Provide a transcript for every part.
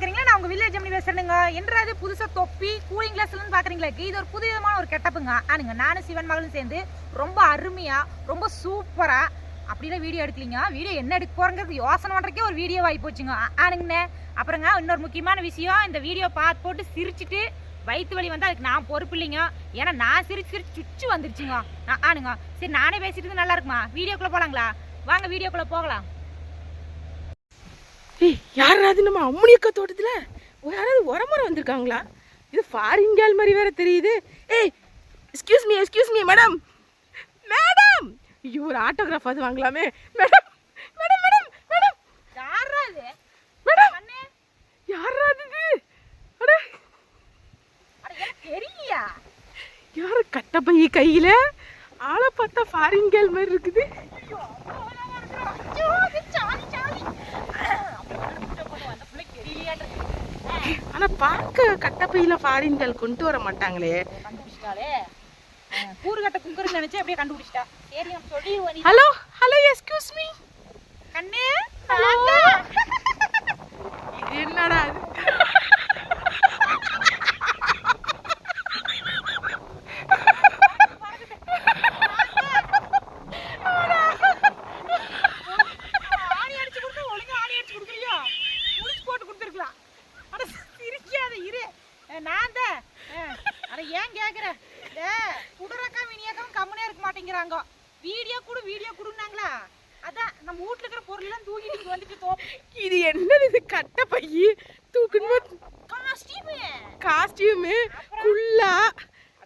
பாக்குறீங்களா? நான் உங்க வில்லேஜ் ஜெமினி பேசுறேங்க என்றது புதுசா தொப்பி கூலிங் கிளாஸ்லன்னு பாக்குறீங்களா இது ஒரு புது விதமான ஒரு கெட்டப்புங்க. ஆனுங்க நானும் சிவன் மகளும் சேர்ந்து ரொம்ப அருமையா ரொம்ப சூப்பரா அப்படிலாம் வீடியோ எடுக்கலீங்க. வீடியோ என்ன எடுக்க போறங்கிறது யோசனை பண்றதுக்கே ஒரு வீடியோ ஆகி போச்சுங்க. ஆனுங்கண்ணே அப்புறங்க இன்னொரு முக்கியமான விஷயம் இந்த வீடியோ பார்த்து போட்டு சிரிச்சுட்டு வயிற்று வலி வந்து அதுக்கு நான் பொறுப்பு இல்லைங்க. ஏன்னா நான் சிரிச்சு சிரிச்சு சுச்சு வந்துருச்சுங்க. ஆனுங்க சரி நானே பேசிட்டு நல்லா இருக்குமா? வீடியோக்குள்ள போலாங்களா? வாங்க வீடியோக்குள்ள போகலாம். ஏய் யாராவது நம்ம அம்முனியக்கா தோட்டத்துல யாராவது உரமுறை வந்திருக்காங்களா? இது ஃபாரின் கேர்ள் மாதிரி வேற தெரியுது. ஏய் excuse me excuse me madam madam ஐயோ ஒரு ஆட்டோகிராஃப் அது வாங்கலாமே. மேடம் மேடம் மேடம் மேடம் யாரா இது மேடம் யாராவது இது? அட. தெரியலையா? யாரு கட்டப்பைய கையில? ஆளை பார்த்தா ஃபாரின் கேர்ள் மாதிரி இருக்குது. ஐயோ, அது சாலி, சாலி. அப்படி வந்து குட்டை போட்டு வந்த பிள்ளைக்கு தெரியலையான்றது. ஆனா பார்க்க கட்டப்பையில ஃபாரின் கேர்ள் கொண்டு வர மாட்டாங்களே கண்டுபிடிச்சிட்டாளே. ஆ, கூறுகட்ட குங்குருன்னு நினைச்சு அப்படியே கண்டுபிடிச்சிட்டா. சரி, நம்ம நீ. ஹலோ ஹலோ எக்ஸ்கியூஸ் மீ கண்ணு. என்னடா அது நான் தான். அட, ஏன் கேக்குற? குடுறக்கா, வினியக்காவும் கம்முனே இருக்க மாட்டேங்கிறாங்க. வீடியோ குடு வீடியோ குடுன்னாங்களா? அதான் நம்ம வீட்ல இருக்கிற பொருள் எல்லாம் தூக்கிட்டு இங்க வந்துட்டு தோப்பு இது என்னது இது கட்ட பையி? தூக்கணும் காஸ்டியூமு. காஸ்டியூமு குல்லா.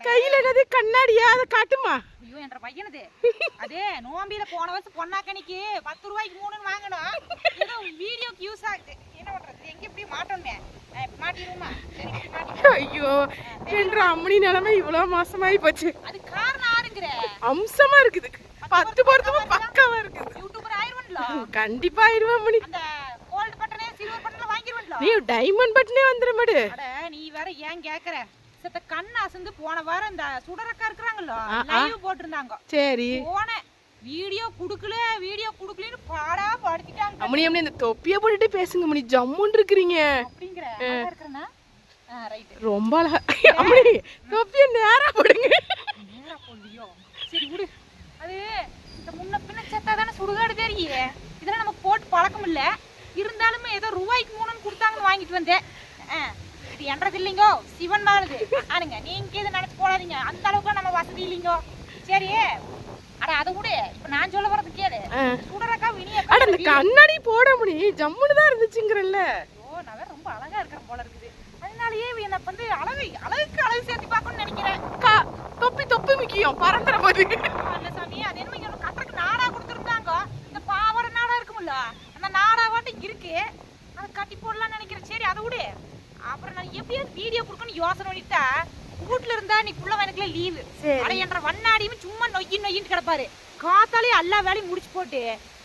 கையில என்னது கண்ணாடியா? அதை காட்டுமா? ஐயோ என்ற பையனது. அதே நோம்பியில போன வருஷம் பொன்னாக்கணிக்கு பத்து ரூபாய்க்கு மூணுன்னு வாங்கணும் ஏதோ வீடியோக்கு யூஸ் ஆகுது. என்ன பண்றது? எங்க மாட்டோமே? சரி இப்படி மாட்டிடுவோம். ஐயோ என்ற அம்மனி நிலைமை இவ்வளவு மோசமாயி போச்சு. அது காரணம் ஆறுங்கிற அம்சமா இருக்குது. பத்து பொருத்தமும் பக்காவா இருக்குது. யூடியூபர் ஆயிருவன்ல? கண்டிப்பா ஆயிடுவா அம்மனி. அந்த கோல்டு பட்டனே சில்வர் பட்டனை வாங்கிருவன்ல? நீ டைமண்ட் பட்டனே வந்துட மாடு அட நீ வேற ஏன் கேக்குற? செத்த கண் அசந்து போன வாரம் இந்த சுடரக்கா இருக்கிறாங்கல்ல ஆ. லைவ் போட்டிருந்தாங்க. சரி. போனேன். வீடியோ குடுக்கல வீடியோ குடுக்கலன்னு பாடா படுத்திட்டாங்க அம்மனி அம்மனி இந்த தொப்பியை போட்டுட்டு பேசுங்க அம்மனி. ஜம்முன்னு இருக்கிறீங்க. அப்படிங்கிற இருக்கிறனா ரொம்ப அழகா அம்மனி தொப்பியை நேரா போடுங்க? நேரா போலியோ சரி விடு. அது இந்த முன்ன பின்ன செத்தா தானே சுடுகாடு தெரியே இதெல்லாம் நமக்கு போட்டு பழக்கம் இல்ல. இருந்தாலுமே ஏதோ ரூபாய்க்கு மூணுன்னு கொடுத்தாங்கன்னு வாங்கிட்டு வந்தேன். இது என்றது இல்லைங்கோ. சிவன் மாறுது ஆனுங்க நீங்க இது நினைச்சு போடாதீங்க. அந்த அளவுக்கு நம்ம வசதி இல்லைங்கோ. சரி. அட அதை விடு. இப்ப நான் சொல்ல வர்றது கேளு. சுடரக்கா அட வினியக்கா இந்த கண்ணாடி போட முடி ஜம்முன்னு தான் இருந்துச்சுங்கிறல்ல. ரொம்ப அழகா இருக்கிறேன் போல இருக்குது. அதனாலயே எனக்கு வந்து அழகு அழகுக்கு அழகு சேர்த்து பார்க்கணும்னு நினைக்கிறேன். தொப்பி தொப்பி முக்கியம். பறந்துற போது அந்த சாமி அது என்ன இங்க கட்டுறதுக்கு நாடா கொடுத்துருந்தாங்க. இந்த பாவர நாடா இருக்கும்ல அந்த நாடா வாட்டி இருக்கு. அதை கட்டி போடலாம்னு நினைக்கிறேன். சரி அதை விடு. அப்புறம் நான் எப்படியாவது வீடியோ கொடுக்கணும்னு யோசனை பண்ணிட்டா வீட்ல இருந்தா நீ புள்ள எனக்கு லீவு சரி. அட என்ற வண்ணாடியும் சும்மா நொய்யி நொய்யின்னு கிடப்பாரு. காத்தாலே எல்லா வேலையும் முடிச்சு போட்டு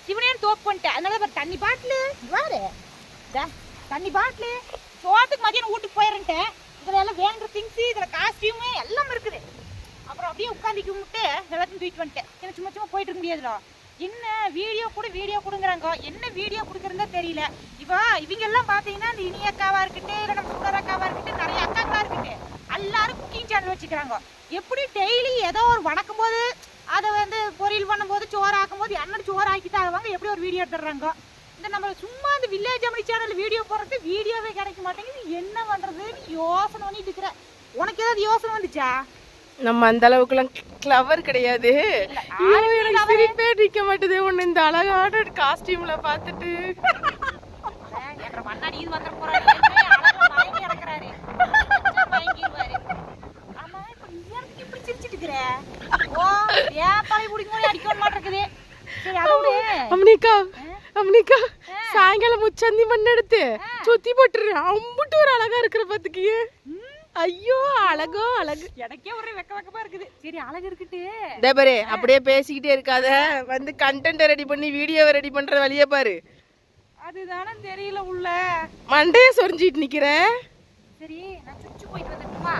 சிவனேன்னு தோப்பு பண்ணிட்டேன். அதனால தண்ணி பாட்டிலு வாரு தண்ணி பாட்டிலு சோத்துக்கு மதியானம் வீட்டுக்கு போயிடுறேன்ட்டேன் இதில் எல்லாம் வேணுங்கிற திங்ஸு இதில் காஸ்டியூமு எல்லாம் இருக்குது. அப்புறம் அப்படியே உட்காந்து கும்பிட்டு எல்லாத்தையும் தூக்கிட்டு வந்துட்டேன். எனக்கு சும்மா சும்மா போயிட்டு இருக்க முடியாதுல என்ன வீடியோ கூட வீடியோ கொடுங்குறாங்க. என்ன வீடியோ கொடுக்குறதா தெரியல. இவா இவங்க எல்லாம் பார்த்தீங்கன்னா இந்த இனி அக்காவாக இருக்கட்டும் இல்லை நம்ம சுடர் அக்காவாக இருக்கட்டும் நிறைய அக்காக்களாக இருக்கட்டும். எல்லாரும் குக்கிங் சேனல் வச்சுக்கிறாங்க. எப்படி டெய்லி ஏதோ ஒரு வணக்கும் போது அதை வந்து பொரியல் பண்ணும்போது சோறு ஆக்கும் போது என்னோட சோறு ஆக்கி தருவாங்க எப்படி ஒரு வீடியோ எடுத்துடுறாங்க. இந்த நம்ம சும்மா இந்த வில்லேஜ் அமளி சேனல் வீடியோ போடுறது வீடியோவே கிடைக்க மாட்டேங்குது என்ன பண்றதுன்னு யோசனை பண்ணிட்டு இருக்கிறேன் உனக்கு ஏதாவது யோசனை வந்துச்சா நம்ம அந்த அளவுக்குலாம் கிளவர் கிடையாது சிரிப்பே நிக்க மாட்டுது உன்னை இந்த அழகான காஸ்டியூம்ல பார்த்துட்டு என்ற மண்ணாடி இது வந்துட போறாரு ஏற்கனவே அழகா மயங்கி கிடக்குறாரு. வச்சா மயங்கிருவாரு. ஆமா, இப்ப நீ எதுக்கு இப்படி சிரிச்சிட்டு இருக்கிற? ஓ, வேப்பாலை பிடிக்கும் போது அடிக்க மாட்டேங்குது. சரி, அதை விடு. அம்னிக்கா ஆ? அம்னிக்கா சாயங்காலம் முச்சந்தி மண் எடுத்து சுத்தி போட்டுரு. அம்புட்டு ஒரு அழகா இருக்கிற பாத்துக்கிய. ஐயோ அழகோ அழகு. எனக்கே ஒரே வெக்க வெக்கமா இருக்குது. சரி அழகு இருக்கட்டு இதே பாரு அப்படியே பேசிக்கிட்டே இருக்காத. வந்து கண்டென்ட் ரெடி பண்ணி வீடியோவை ரெடி பண்ற வழியே பாரு. அதுதானே தெரியல உள்ள. மண்டையே சொரிஞ்சிட்டு நிக்கிற. சரி நான் சுச்சு போயிட்டு வந்துட்டுமா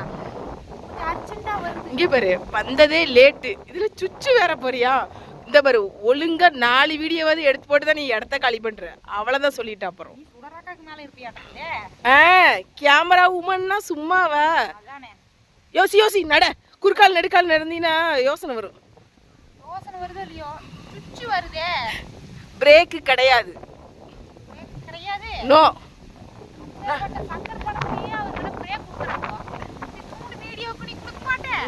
கொஞ்சம் அர்ஜென்ட்டா வருது. இங்க பாரு வந்ததே லேட்டு இதுல சுச்சு வேற போறியா? இந்த பாரு ஒழுங்கா நாலு வீடியோவாவது எடுத்து போட்டு தான் நீ இடத்த காலி பண்ற. அவ்வளவுதான் சொல்லிட்டு அப்புறம். கேமரா உமன்னா சும்மாவா? யோசி யோசி நட. குறுக்கால் நெடுக்கால் நடந்தீங்கன்னா யோசனை வரும். யோசனை வருதோ இல்லையோ? சுச்சு வருதே. பிரேக்கு கிடையாது. பிரேக் கிடையாது. நோ பிரேக்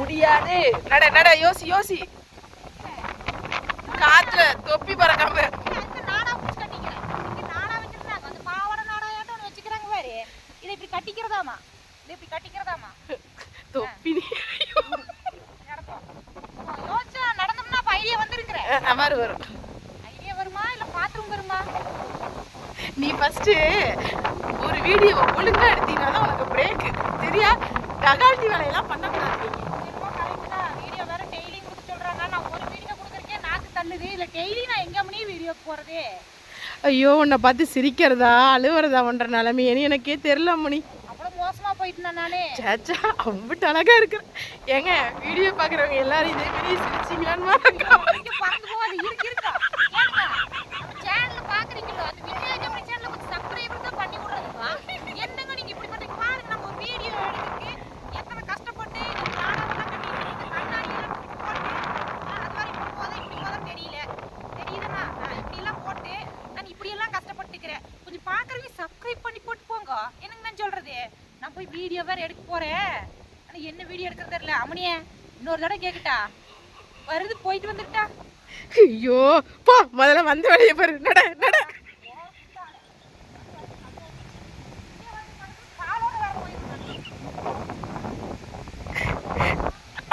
முடியாது. நட நட யோசி யோசி காத்துல தொப்பி பறக்காம அந்த நாடா பிடிச்சி கட்டிக்கிறேன் இங்க நாடா வச்சிருந்தாங்க அந்த பாவாடை நாடாயாட்டம் ஒண்ணு வச்சுக்கிறாங்க பாரு. இதை இப்படி கட்டிக்கிறதாமா? இதை இப்படி கட்டிக்கிறதாமா? தொப்பி யோசிச்சா நடந்தோம்னா அப்ப ஐடியா வந்திருக்கிறேன். அமாரு வரும். ஐடியா வருமா? இல்ல பாத்ரூம் வருமா? நீ ஃபர்ஸ்ட் ஒரு வீடியோ ஒழுங்கா எடுத்தீங்கன்னா தான் உனக்கு பிரேக் சரியா? டகால்ட்டி வேலையெல்லாம் பண்ணக்கூடாது நீ. என்னமோ correct தான். வீடியோ வேற daily கொடுக்க சொல்றாங்க. நான் ஒரு வீடியோ கொடுக்கறதுக்கே நாக்கு தள்ளுது. இதுல daily நான் போறது? ஐயோ உன்னை பார்த்து சிரிக்கிறதா அழுவுறதா பண்ற நிலைமையன்னு எனக்கே தெரியல மணி அவ்வளவு மோசமா போயிட்டேனா நானு? சேச்சா அம்பிட்டு அழகா இருக்கிற. ஏங்க வீடியோ பாக்குறவங்க எல்லாரும் இதே மாதிரி சிரிச்சிங்களான்னு மறக்காம இங்க பறந்து போகாது. இருக்கு, இருக்கா? ஏனுங்க? நம்ம channel பாக்குறீங்களோ, அந்த விஜய் ஜெமினி channel ல கொஞ்சம் subscriber தான் பண்ணி விடுறதுப்பா. என்னங்க நீங்க இப்படி பண்றீங்க? பாருங்க, நம்ம ஒரு video எடுக்கிறதுக்கு எத்தனை கஷ்டப்பட்டு இந்த நாடகம்லாம் கட்டிட்டு, இந்த கண்ணாடியெல்லாம் போட்டு, ஆ, அது மாதிரி இப்படி போதா, இப்படி போதான்னு தெரியல. தெரியுதுண்ணா? ஆ, இப்படியெல்லாம் போட்டு, நான் இப்படியெல்லாம் கஷ்டப்பட்டுக்கிறேன். கொஞ்சம் சப்ஸ்கிரைப் பண்ணி போட்டு போங்க. என்னங்க நான் சொல்றது? நான் போய் வீடியோ வேற எடுக்க போறேன். ஆனா என்ன வீடியோ எடுக்கிறது தெரியல. அம்மனியே இன்னொரு தடவை கேக்கட்டா? வருது போயிட்டு வந்துட்டா. ஐயோ போ முதல்ல வந்த வேலையை பாரு. நட நட.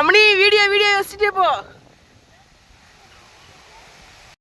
அம்மணி வீடியோ வீடியோ யோசிச்சுட்டே போ.